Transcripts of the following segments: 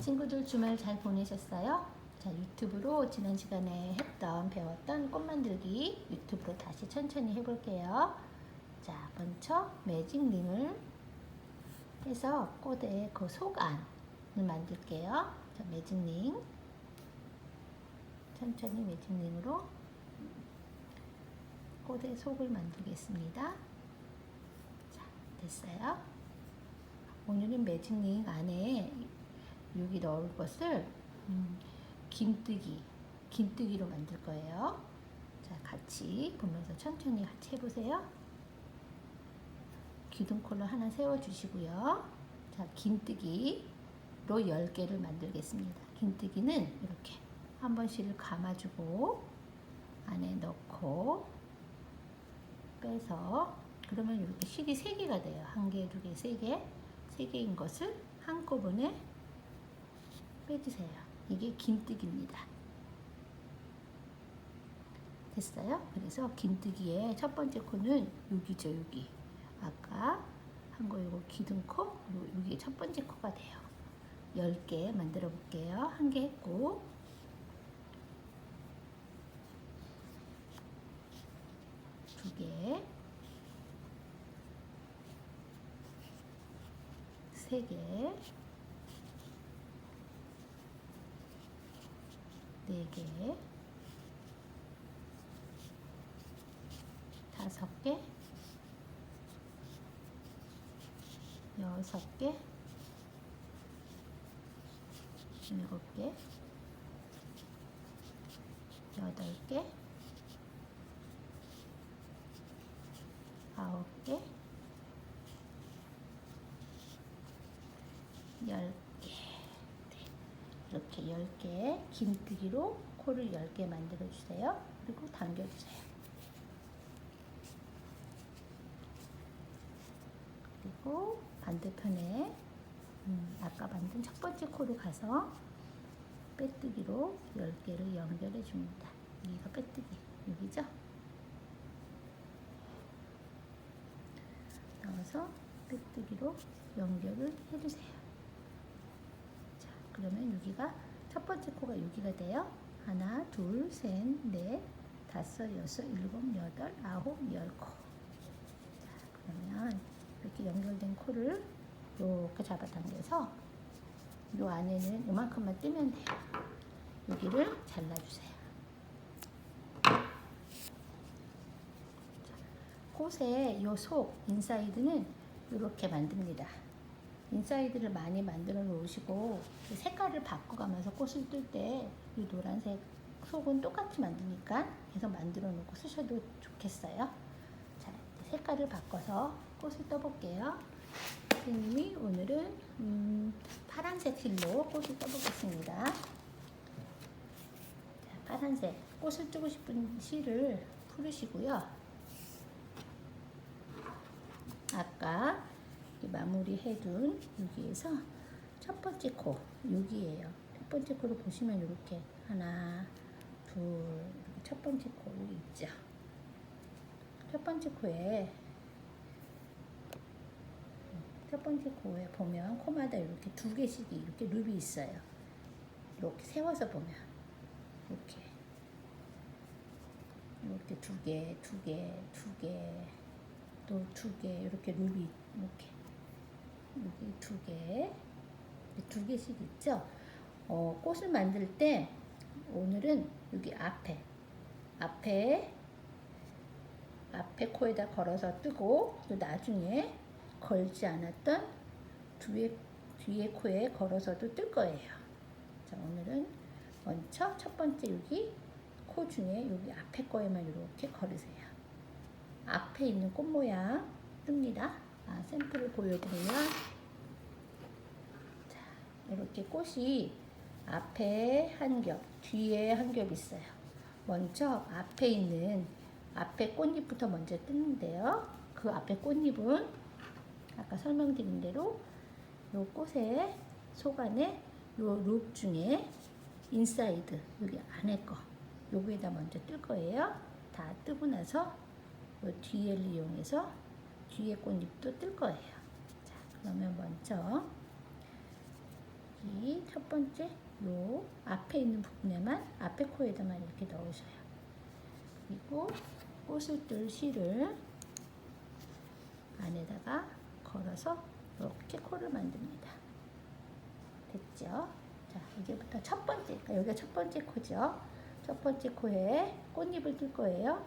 친구들 주말 잘 보내셨어요? 자, 유튜브로 지난 시간에 했던 배웠던 꽃 만들기 유튜브로 다시 천천히 해볼게요. 자, 먼저 매직 링을 해서 꽃의 그 속안을 만들게요. 자, 매직 링. 천천히 매직 링으로 꽃의 속을 만들겠습니다. 자, 됐어요. 오늘은 매직 링 안에 여기 넣을 것을 음, 김뜨기, 김뜨기로 만들 거예요. 자, 같이 보면서 천천히 같이 해보세요. 기둥콜로 하나 세워주시고요. 자, 김뜨기로 10개를 만들겠습니다. 김뜨기는 이렇게 한 번씩을 감아주고 안에 넣고 빼서 그러면 이렇게 실이 3개가 돼요. 한 개, 두 개, 세 개. 세 개인 것을 한꺼번에 빼주세요. 이게 김뜨기입니다. 됐어요? 그래서 김뜨기의 첫 번째 코는 여기죠, 여기. 아까 한 거 이거 기둥코, 여기 첫 번째 코가 돼요. 10개 만들어 볼게요. 한 개 했고, 두 개, 세 개, 네 개, 다섯 개, 여섯 개, 일곱 개, 여덟 개, 아홉 개, 열 개. 네. 이렇게 10개 김뜨기로 코를 10개 만들어 주세요. 그리고 당겨 주세요. 그리고 반대편에 음, 아까 만든 첫 번째 코로 가서 빼뜨기로 10개를 연결해 줍니다. 여기가 빼뜨기, 여기죠? 넣어서 빼뜨기로 연결을 해주세요. 자, 그러면 여기가 첫 번째 코가 여기가 돼요. 하나, 둘, 셋, 넷, 다섯, 여섯, 일곱, 여덟, 아홉, 열 코. 자, 그러면 이렇게 연결된 코를 이렇게 잡아당겨서 이 안에는 이만큼만 뜨면 돼요. 여기를 잘라주세요. 꽃의 요속 인사이드는 이렇게 만듭니다. 인사이드를 많이 만들어 놓으시고 그 색깔을 바꿔가면서 꽃을 뜰 때 이 노란색 속은 똑같이 만드니까 계속 만들어 놓고 쓰셔도 좋겠어요. 자, 색깔을 바꿔서 꽃을 떠볼게요. 선생님이 오늘은 음, 파란색 실로 꽃을 떠보겠습니다. 자, 파란색 꽃을 뜨고 싶은 실을 풀으시고요. 아까 마무리 해둔 여기에서 첫 번째 코 여기에요. 첫 번째 코를 보시면 이렇게 하나, 둘, 이렇게 첫 번째 코 여기 있죠. 첫 번째 코에 첫 번째 코에 보면 코마다 이렇게 두 개씩이 이렇게 룹이 있어요. 이렇게 세워서 보면 이렇게 이렇게 두 개, 두 개, 두 개, 또 두 개 이렇게 룹이 이렇게 여기 두 개, 두 개씩 있죠. 어, 꽃을 만들 때 오늘은 여기 앞에 앞에 앞에 코에다 걸어서 뜨고 또 나중에 걸지 않았던 뒤에 뒤에 코에 걸어서도 뜰 거예요. 자 오늘은 먼저 첫 번째 여기 코 중에 여기 앞에 거에만 이렇게 걸으세요. 앞에 있는 꽃 모양 뜹니다. 아, 샘플을 보여드리면 자 이렇게 꽃이 앞에 한 겹, 뒤에 한 겹 있어요. 먼저 앞에 있는 앞에 꽃잎부터 먼저 뜨는데요. 그 앞에 꽃잎은 아까 설명드린 대로 요 꽃의 속 안에 요 룹 중에 인사이드 여기 안에 거 요거에다 먼저 뜰 거예요. 다 뜨고 나서 요 뒤에를 이용해서 뒤에 꽃잎도 뜰 거예요. 자, 그러면 먼저 이 첫 번째 요 앞에 있는 부분에만 앞에 코에다만 이렇게 넣으셔요. 그리고 꽃을 뜰 실을 안에다가 걸어서 이렇게 코를 만듭니다. 됐죠? 자, 이제부터 첫 번째, 그러니까 여기가 첫 번째 코죠. 첫 번째 코에 꽃잎을 뜰 거예요.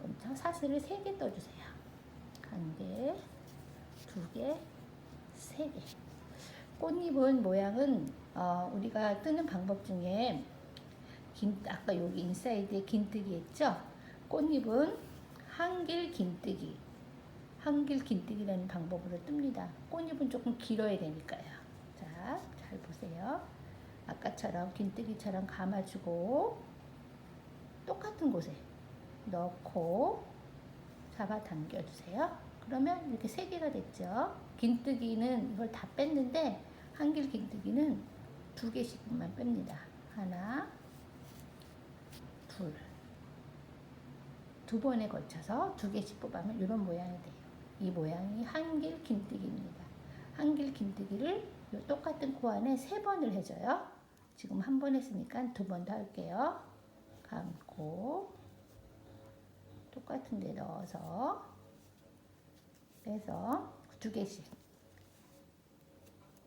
먼저 사슬을 세개 떠주세요. 한 개, 두 개, 세 개. 꽃잎은 모양은 어, 우리가 뜨는 방법 중에 긴, 아까 여기 인사이드에 긴뜨기 했죠? 꽃잎은 한길 긴뜨기, 한길 긴뜨기라는 방법으로 뜹니다. 꽃잎은 조금 길어야 되니까요. 자, 잘 보세요. 아까처럼 긴뜨기처럼 감아주고 똑같은 곳에 넣고 잡아 당겨주세요. 그러면 이렇게 세 개가 됐죠. 긴뜨기는 이걸 다 뺐는데 한길 긴뜨기는 두 개씩만 뺍니다. 하나, 둘. 두 번에 걸쳐서 두 개씩 뽑으면 이런 모양이 돼요. 이 모양이 한길 긴뜨기입니다. 한길 긴뜨기를 요 똑같은 코 안에 세 번을 해줘요. 지금 한 번 했으니까 두 번 더 할게요. 감고 똑같은 데 넣어서 빼서 두 개씩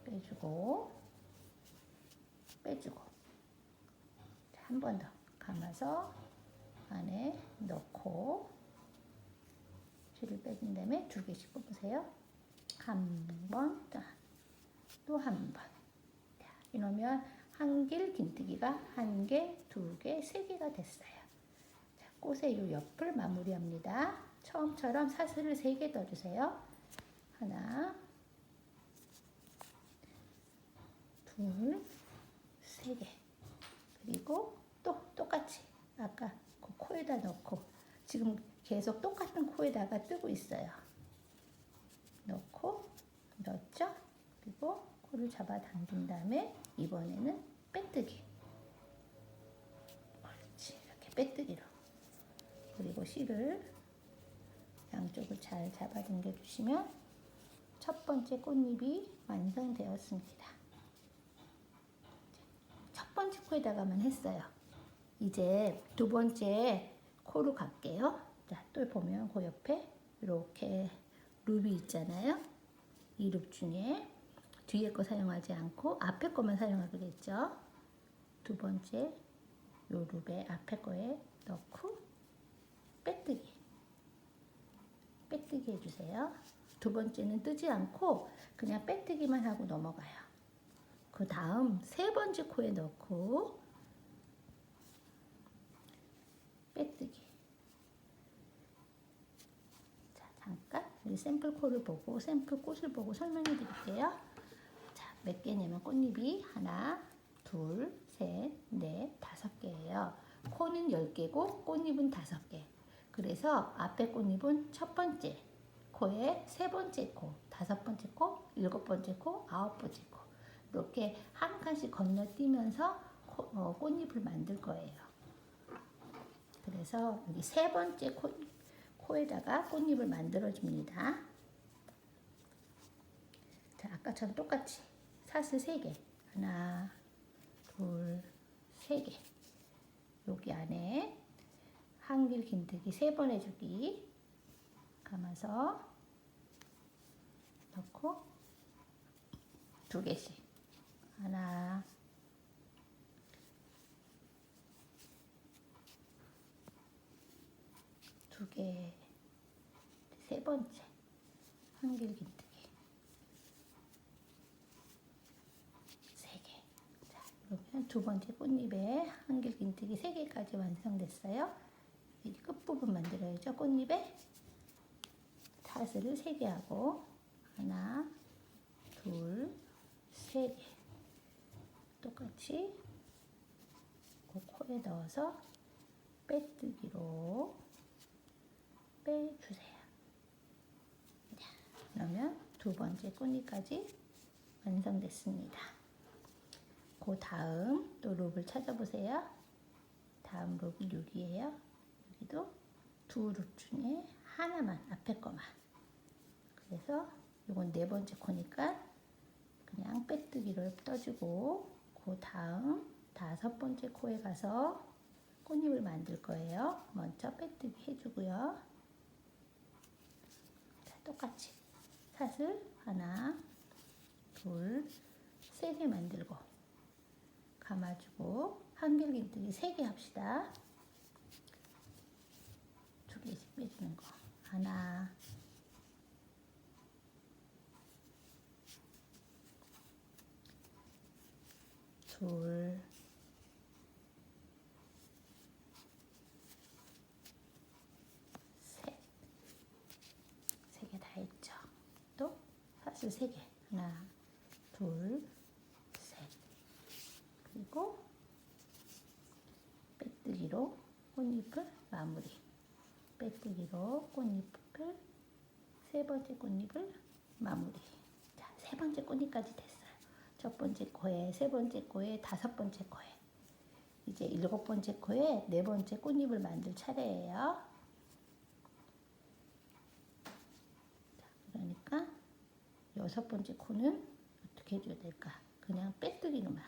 빼주고 빼주고 한 번 더 감아서 안에 넣고 줄을 빼준 다음에 두 개씩 뽑으세요. 한 번, 또 한 번. 자, 이러면 한 길 긴뜨기가 한 개, 두 개, 세 개가 됐어요. 자, 꽃의 이 옆을 마무리합니다. 처음처럼 사슬을 세 개 떠주세요. 하나, 둘, 세 개. 그리고 또 똑같이 아까 그 코에다 넣고 지금 계속 똑같은 코에다가 뜨고 있어요. 넣고 넣었죠? 그리고 코를 잡아 당긴 다음에 이번에는 빼뜨기. 그렇지. 이렇게 빼뜨기로. 그리고 실을 양쪽을 잘 잡아 당겨 주시면 첫 번째 꽃잎이 완성되었습니다. 첫 번째 코에다가만 했어요. 이제 두 번째 코로 갈게요. 자, 또 보면 그 옆에 이렇게 룹이 있잖아요. 이 룹 중에 뒤에 거 사용하지 않고 앞에 거만 사용하기로 했죠. 두 번째 요 룹에 앞에 거에 넣고 빼뜨기. 빼뜨기 해주세요. 두 번째는 뜨지 않고 그냥 빼뜨기만 하고 넘어가요. 그 다음 세 번째 코에 넣고 빼뜨기. 자, 잠깐 우리 샘플 코를 보고 샘플 꽃을 보고 설명해 드릴게요. 자, 몇 개냐면 꽃잎이 하나, 둘, 셋, 넷, 다섯 개예요. 코는 열 개고 꽃잎은 다섯 개. 그래서 앞에 꽃잎은 첫 번째 코에 세 번째 코, 다섯 번째 코, 일곱 번째 코, 아홉 번째 코. 이렇게 한 칸씩 건너뛰면서 코, 어, 꽃잎을 만들 거예요. 그래서 여기 세 번째 코, 코에다가 꽃잎을 만들어 줍니다. 자, 아까처럼 똑같이 사슬 세 개. 하나, 둘, 세 개. 여기 안에 한길 긴뜨기 세 번 해주기. 감아서 넣고 두 개씩. 하나, 두 개, 세 번째 한길 긴뜨기 세 개. 자, 그러면 두 번째 꽃잎에 한길 긴뜨기 세 개까지 완성됐어요. 이 끝부분 만들어야죠. 꽃잎에 사슬을 세 개 하고 하나, 둘, 세 개. 똑같이 그 코에 넣어서 빼뜨기로 빼주세요. 자, 그러면 두 번째 꽃잎까지 완성됐습니다. 그 다음 또 룹을 찾아보세요. 다음 룹이 여기에요. 여기도 두 룹 중에 하나만 앞에 거만. 그래서 이건 네 번째 코니까 그냥 빼뜨기를 떠주고 그 다음 다섯 번째 코에 가서 꽃잎을 만들 거예요. 먼저 빼뜨기 해주고요. 자, 똑같이 사슬 하나, 둘, 세 개 만들고 감아주고 한결긴뜨기 세 개 합시다. 두 개씩 빼주는 거 하나, 둘, 셋. 세 개 다 했죠. 또 사슬 세 개. 하나, 둘, 셋. 그리고 빼뜨기로 꽃잎을 마무리. 빼뜨기로 꽃잎을 세 번째 꽃잎을 마무리. 자, 세 번째 꽃잎까지 됐어요. 첫 번째 코에, 세 번째 코에, 다섯 번째 코에. 이제 일곱 번째 코에 네 번째 꽃잎을 만들 차례예요. 자, 그러니까 여섯 번째 코는 어떻게 해줘야 될까? 그냥 빼뜨기로만.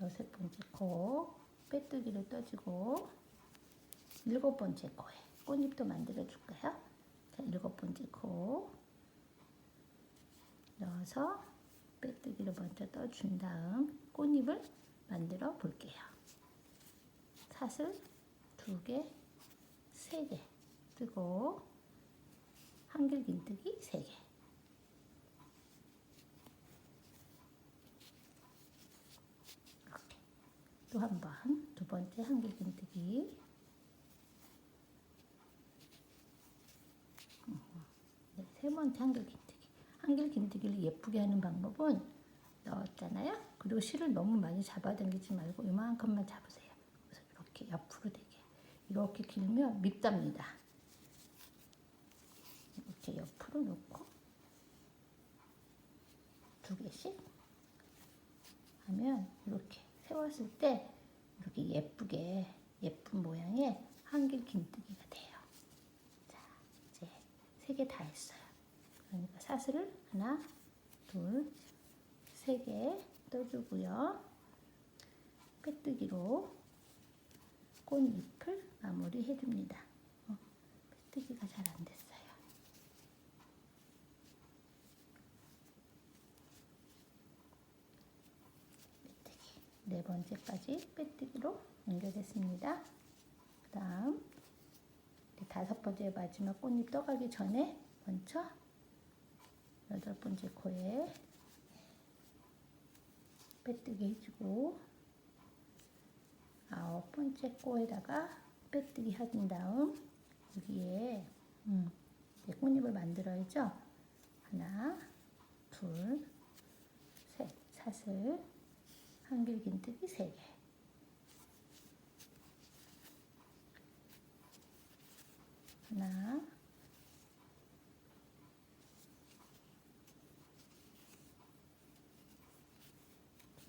여섯 번째 코 빼뜨기로 떠주고 일곱 번째 코에 꽃잎도 만들어 줄까요? 자, 일곱 번째 코 넣어서 빼뜨기로 먼저 떠준 다음 꽃잎을 만들어 볼게요. 사슬 두 개, 세 개 뜨고 한길긴뜨기 세 개. 또 한 번 두 번째 한길긴뜨기 네, 세 번째 한길 긴뜨기 한길 긴뜨기를 예쁘게 하는 방법은 넣었잖아요 그리고 실을 너무 많이 잡아당기지 말고 이만큼만 잡으세요 그래서 이렇게 옆으로 되게 이렇게 길면 밉답니다 이렇게 옆으로 놓고 두 개씩 하면 이렇게 세웠을 때 이렇게 예쁘게 예쁜 모양의 한길 긴뜨기가 돼요. 자, 이제 세 개 다 했어요. 그러니까 사슬을 하나, 둘, 세 개 떠주고요. 빼뜨기로 꽃잎을 마무리해 줍니다. 어, 빼뜨기가 잘 안 됐어요. 빼뜨기 네 번째까지 빼뜨기로 연결했습니다. 그 다음 다섯 번째 마지막 꽃잎 떠가기 전에 먼저 여덟 번째 코에 빼뜨기 해주고 아홉 번째 코에다가 빼뜨기 해준 다음 여기에 음, 꽃잎을 만들어야죠. 하나, 둘, 셋, 사슬, 한길긴뜨기 세 개. 하나,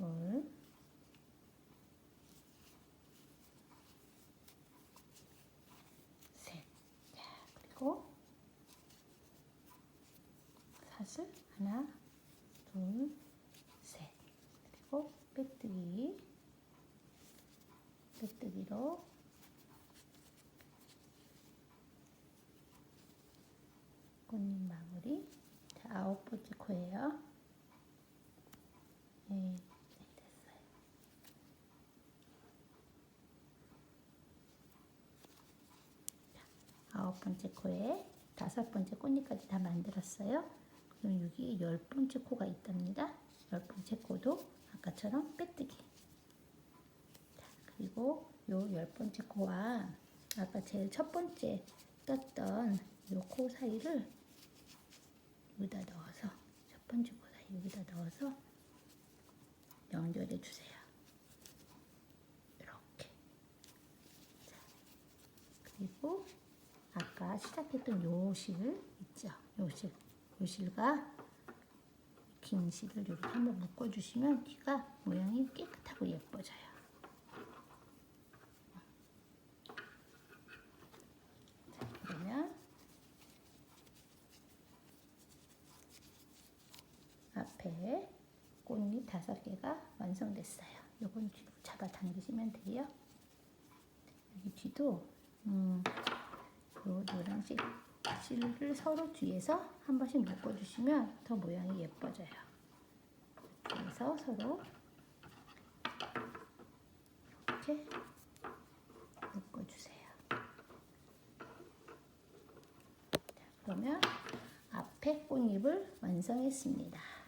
둘, 셋. 자, 그리고 사슬 하나, 둘, 셋. 그리고 빼뜨기, 빼뜨기로 꽃잎 마무리. 자, 아홉 번째 코예요. 네, 네, 됐어요. 자, 아홉 번째 코에 다섯 번째 꽃잎까지 다 만들었어요. 그럼 여기 열 번째 코가 있답니다. 열 번째 코도 아까처럼 빼뜨기. 자, 그리고 요 열 번째 코와 아까 제일 첫 번째 떴던 요 코 사이를 여기다 넣어서 첫 번째 코 사이 여기다 넣어서 연결해 주세요. 이렇게. 자, 그리고 시작했던 요실 있죠? 요실. 요실과 긴 실을 이렇게 한번 묶어주시면 귀가 모양이 깨끗하고 예뻐져요. 자, 그러면 앞에 꽃잎 다섯 개가 완성됐어요. 요건 뒤로 잡아당기시면 돼요. 여기 뒤도 음, 요 노란색 실을 서로 뒤에서 한 번씩 묶어주시면 더 모양이 예뻐져요. 그래서 서로 이렇게 묶어주세요. 자, 그러면 앞에 꽃잎을 완성했습니다.